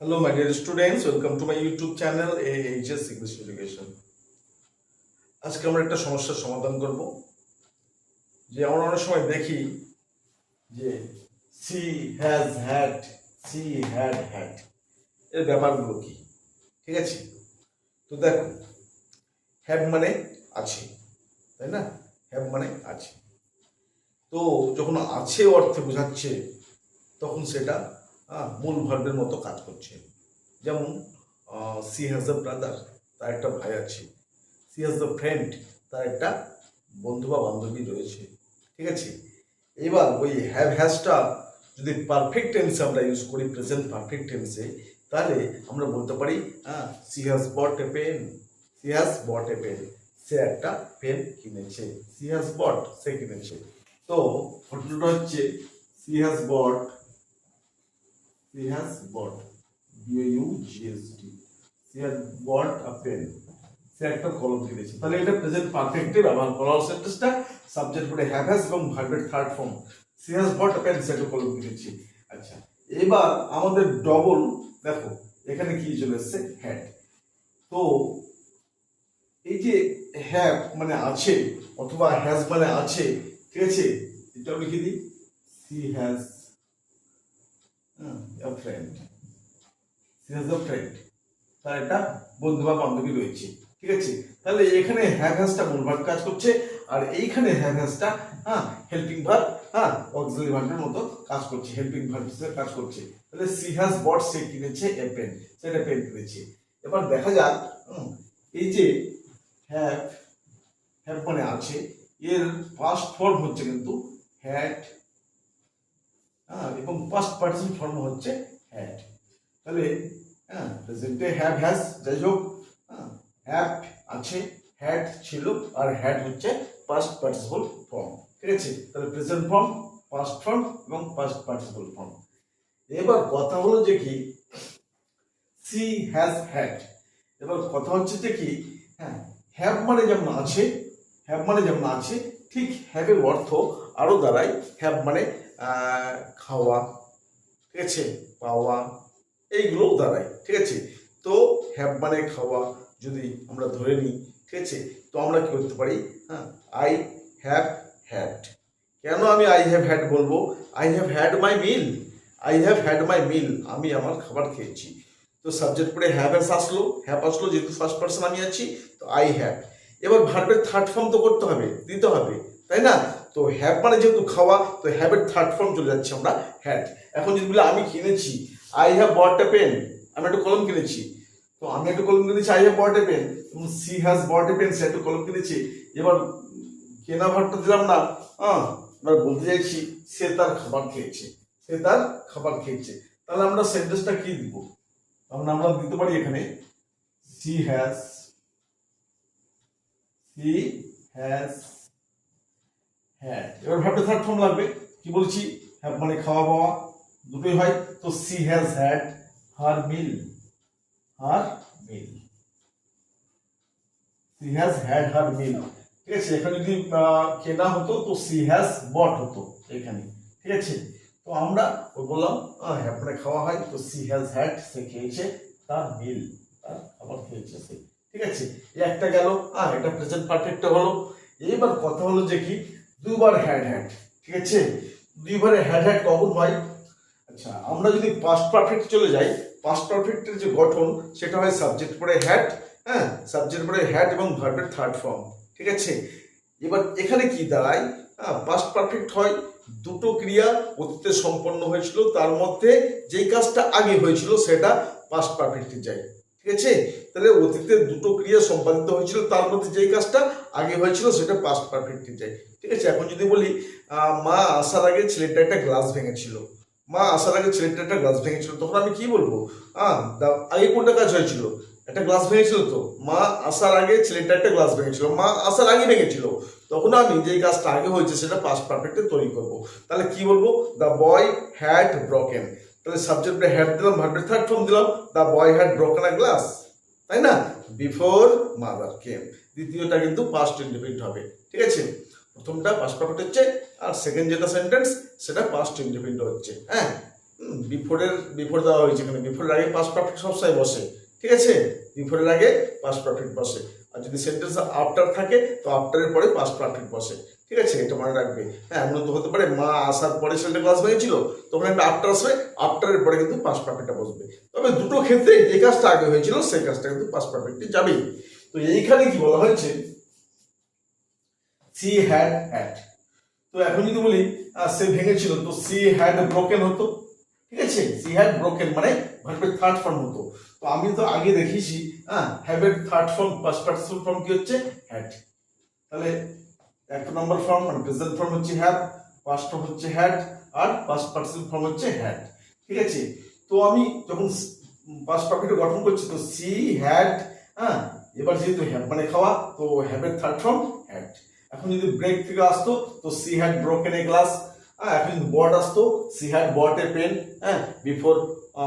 Hello, my dear students. Welcome to my YouTube channel AHS English Education. আজকে আমরা একটা সমস্যার সমাধান করব যে আমরা অনেক সময় দেখি যে she has had she had had এর ব্যাপারগুলো কি ঠিক আছে তো দেখো হ্যাভ মানে আছে তাই না হ্যাভ মানে আছে তো যখন আছে অর্থে বোঝাচ্ছে তখন সেটা মূল ভার্বের মতো কাজ করছে। যেমন সি হ্যাজ আ ব্রাদার, তার একটা ভাই আছে। সি হ্যাজ আ ফ্রেন্ড, তার একটা বন্ধু বা বান্ধবী রয়েছে। ঠিক আছে? এবার ওই হ্যাভ হ্যাজটা যদি পারফেক্ট টেন্সে আমরা ইউজ করি, প্রেজেন্ট পারফেক্ট টেন্সে, তাহলে আমরা বলতে পারি হ্যাঁ she has bought a pen. She has bought a pen. সে একটা পেন কিনেছে। সি হ্যাজ বট, সে কিনেছে। তো ঘটনাটা হচ্ছে, she has bought He has bought. b a u g s t. He has bought a pen. সে একটা কলম কিনেছে তাহলে এটা প্রেজেন্ট পারফেক্টে ব্যবহার করা হল সেন্টেন্সটা সাবজেক্ট করে হ্যাভ হ্যাজ এবং ভার্বের third form she has bought pen সে একটা কলম কিনেছে আচ্ছা এবার আমাদের ডবল দেখো, এখানে কি চলে এসছে? হ্যাড তো, এই যে হ্যাভ মানে আছে, অথবা হ্যাজ মানে আছে, ঠিক আছে? এটা লিখে দিই। She has a friend. She has a friend তার একটা বন্ধু বা বান্ধবী রয়েছে। ঠিক আছে? তাহলে এখানে হ্যাভ হ্যাজটা মূল ভার্ব কাজ করছে, আর এইখানে হ্যাভ হ্যাজটা হ্যাঁ হেল্পিং ভার্ব হ্যাঁ অক্সিলারি ভার্বের মতো কাজ করছে হেল্পিং ভার্ব হিসেবে কাজ করছে। তাহলে সি হ্যাজ বট সে কিনেছে এ পেন সেটা পেন কিনেছে। এবার দেখা যাক এই যে হ্যাভ হ্যাভ মানে আছে, এর ফার্স্ট ফর্ম হচ্ছে কিন্তু হ্যাড হ্যাঁ এবং পাস্ট পার্টিসিপেন্ট ফর্ম হচ্ছে হ্যাড তাহলে হ্যাঁ প্রেজেন্টে হ্যাভ হ্যাজ যাই হোক হ্যাঁ হ্যাভ আছে হ্যাড ছিল, আর হ্যাড হচ্ছে পাস্ট পার্টিসিপল ফর্ম ঠিক আছে? তাহলে প্রেজেন্ট ফর্ম পাস্ট ফর্ম এবং পাস্ট পার্টিসিপল ফর্ম এবার কথা হলো যে কি সি হ্যাজ হ্যাড এবার কথা হচ্ছে যে কি হ্যাঁ হ্যাভ মানে যেমন আছে হ্যাভ মানে যেমন আছে, ঠিক হ্যাভের অর্থ আরও দাঁড়ায়। হ্যাভ মানে খাওয়া, ঠিক আছে? পাওয়া এইগুলোও দাঁড়ায়, ঠিক আছে? তো হ্যাভ মানে খাওয়া যদি আমরা ধরে নিই, ঠিক আছে? তো আমরা কি করতে পারি? হ্যাঁ আই হ্যাভ হ্যাড কেন আমি আই হ্যাভ হ্যাড বলব? I have had my meal I have had my meal আমি আমার খাবার খেয়েছি। তো সাবজেক্ট পরে হ্যাভ এস আসলো। হ্যাভ আসলো যেহেতু ফার্স্ট পার্সন আমি আছি, তো আই হ্যাভ এবার ভার্বের থার্ড ফর্ম তো করতে হবে, দিতে হবে, তাই না? তো হ্যাভ মানে যেহেতু খাওয়া, তো হ্যাভের থার্ড ফর্ম চলে যাচ্ছে আমরা হ্যাড এখন যদি বলি, আমি কিনেছি I have bought a pen আমি একটা কলম কিনেছি। তো আমি একটা কলম কিনেছি I have bought a pen she has bought a pen সে একটা কলম কিনেছে। এবার কেনা ভাটটা দিলাম না হ্যাঁ বলতে চাইছি, সে তার খাবার খেয়েছে, সে তার খাবার খেয়েছে। তাহলে আমরা সেন্টেন্সটা কি দিব? আমরা আমরা দিতে পারি এখানে she has she has had এবার ভাবটা থার্ড ফর্ম লাগবে। কি বলছি? হ্যাভ মানে খাওয়া পাওয়া দুটোই হয়। তো she has had her meal her meal. She has had her meal. ঠিক আছে, এখানে যদি কেনা হতো, তো সি হ্যাজ বট হতো এখানে। ঠিক আছে? তো আমরা বললাম হ্যাভ মানে খাওয়া হয়, তো সি হ্যাজ হ্যাড, সে খেয়েছে তার মিল, তার খাবার খেয়েছে সে। ঠিক আছে? একটা গেল হ্যাঁ এটা প্রেজেন্ট পারফেক্টটা হলো। এবার কথা হলো যে কি দুবার হ্যাড হ্যাড ঠিক আছে? দুইবারে হ্যাড হ্যাড কখন হয় আচ্ছা আমরা যদি পাস্ট পারফেক্ট চলে যাই পাস্ট পারফেক্টের যে গঠন, সেটা হয় সাবজেক্ট পরে হ্যাড হ্যাঁ? সাবজেক্ট পরে হ্যাড এবং ভার্বের থার্ড ফর্ম ঠিক আছে? এবার এখানে কি দাঁড়ায়? হ্যাঁ পাস্ট পারফেক্ট হয়, দুটো ক্রিয়া অতীতে সম্পন্ন হয়েছিল, তার মধ্যে যেই কাজটা আগে হয়েছিল, সেটা পাস্ট পারফেক্টে যায়। ঠিক আছে? তাহলে অতীতে দুটো ক্রিয়া সম্পাদিত হয়েছিল, তার মধ্যে যেই কাজটা আগে হয়েছিল সেটা পাস্ট পারফেক্টে যায়। ঠিক আছে? এখন যদি বলি মা আসার আগে ছেলেটা একটা গ্লাস ভেঙেছিল। মা আসার আগে ছেলেটা একটা গ্লাস ভেঙেছিল, তখন আমি কি বলব? দা- আগে কোনটা কাজ হয়েছিল? একটা গ্লাস ভেঙেছিল তো। মা আসার আগে ছেলেটা একটা গ্লাস ভেঙেছিল। মা আসার আগে ভেঙেছিল। তখন আমি যেই কাজটা আগে হয়েছে সেটা পাস্ট পারফেক্টে তৈরি করব। তাহলে কি বলব? দ্য বয় হ্যাড ব্রকেন তাহলে সাবজেক্টে হ্যাড দিলাম ভার্বের থার্ড ফর্ম দিলাম the boy had broken glass তাই না? বিফোর মাদার কেম দ্বিতীয়টা কিন্তু পাস্ট ইন্ডিপেন্ডেন্ট হবে, ঠিক আছে? প্রথমটা পাস্ট পারফেক্ট হচ্ছে, আর সেকেন্ড যেটা সেন্টেন্স সেটা পাস্ট ইন্ডিপেন্ডেন্ট হচ্ছে হ্যাঁ? বিফোরের বিফোর দেওয়া হয়েছে এখানে বিফোরের আগে পাস পারফেক্ট সবসময় বসে, ঠিক আছে? বিফোরের আগে পাস পারফেক্ট বসে। আর যদি সেন্টেন্স আফটার থাকে, তো আফটারের পরে পাস পারফেক্ট বসে। ঠিক আছে, এটা মনে রাখবে। হ্যাঁ এমন তো হতে পারে, মা আসার পরে ছেলেটা ক্লাস হয়েছিল, তখন একটা আফটার আসবে আফটারের পরে কিন্তু পাস পারফেক্টটা বসবে। তবে দুটো ক্ষেত্রে যে কাজটা আগে হয়েছিল, সেই কাজটা কিন্তু পাস পারফেক্টে যাবেই তো এইখানে কি বলা হয়েছে? সি হ্যাড হ্যাড তো এখন যদি বলি সে ভেঙেছিল, তো সি হ্যাড ব্রোকেন হতো। ঠিক আছে সি হ্যাড ব্রোকেন মানে ভার্বের থার্ড ফর্ম হতো। তো আমি তো আগে দেখেছি হ্যাঁ হ্যাভের third form first person form কি হচ্ছে? হ্যাড তাহলে এক নম্বর ফর্ম মানে প্রেজেন্ট ফর্ম হচ্ছে হ্যাভ পাস্ট ফর্ম হচ্ছে হ্যাড আর পাস্ট পার্সন ফর্ম হচ্ছে হ্যাড ঠিক আছে? তো আমি যখন পাস্ট পারফেক্ট গঠন করছি, তো সি হ্যাড হ্যাঁ? এবার যেহেতু হ্যাভ মানে খাওয়া, তো হ্যাভের থার্ড ফর্ম হ্যাড এখন যদি ব্রেক থেকে আসতো, তো she had broken a glass হ্যাঁ? এখন যদি বট আসতো she had bought a pen হ্যাঁ? বিফোর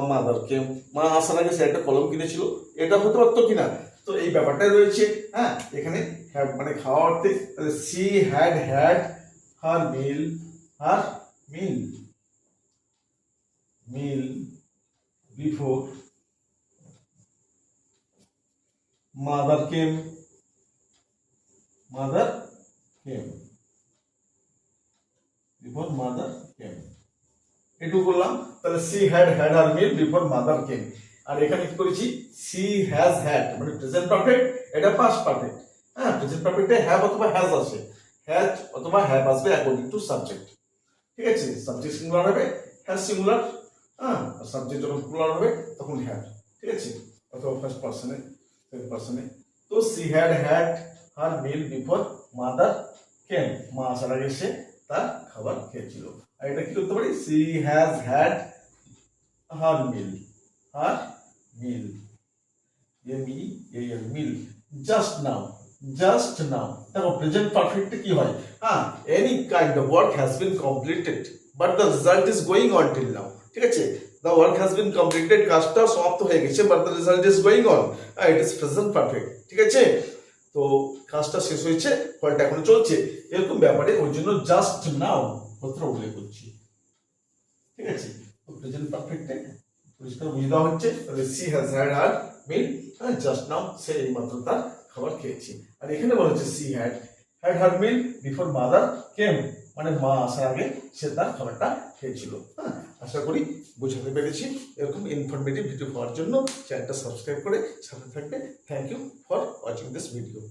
মাদার কেম মা আসার আগে সে একটা কলম কিনেছিল। এটা হতে পারতো কিনা? তো এই ব্যাপারটাই রয়েছে হ্যাঁ? এখানে have মানে খাওয়া অর্থে তাহলে she had had her meal her meal meal before mother came mother came before mother came এটুকু করলাম, তাহলে she had had her meal before mother came আর এখানে কি করেছি? সি হ্যাজ হ্যাড মানে প্রেজেন্ট পারফেক্ট এটা পাস্ট পারফেক্ট হ্যাঁ প্রেজেন্ট পারফেক্টে হ্যাভ অথবা হ্যাজ আসে হ্যাজ অথবা হ্যাভ আসবে অ্যাকর্ডিং টু সাবজেক্ট ঠিক আছে? সাবজেক্ট সিঙ্গুলার হবে হ্যাজ সিঙ্গুলার হ্যাঁ সাবজেক্ট যখন প্লুরাল হবে, তখন হ্যাড ঠিক আছে? অথবা ফার্স্ট পার্সনে সেকেন্ড পার্সনে তো she had had her meal before mother came মা আসার আগে সে তার খাবার খেয়েছিল। আর এটা কি করতে পারি? She has had her meal her meal M E L meal just now just now দেখো প্রেজেন্ট পারফেক্টে কি হয় হ্যাঁ any kind of work has been completed but the result is going on till now ঠিক আছে the work has been completed কাজটা সমাপ্ত হয়ে গেছে but the result is going on it is present perfect ঠিক আছে তো কাজটা শেষ হয়েছে ফলটা এখনও চলছে। এরকম ব্যাপারে ওই জন্য জাস্ট নাও পত্র উল্লেখ করছি। ঠিক আছে প্রেজেন্ট পারফেক্টে পরিষ্কার বুঝে দেওয়া হচ্ছে, তাহলে she has had her meal just now সে এই মাত্র তার খাবার খেয়েছে। আর এখানে বলা হচ্ছে she had had her meal before mother came মানে মা আসার আগে সে তার খাবারটা খেয়েছিল। হ্যাঁ আশা করি বোঝাতে পেরেছি। এরকম ইনফরমেটিভ ভিডিও পাওয়ার জন্য চ্যানেলটা সাবস্ক্রাইব করে সাথে থাকবে। Thank you for watching this video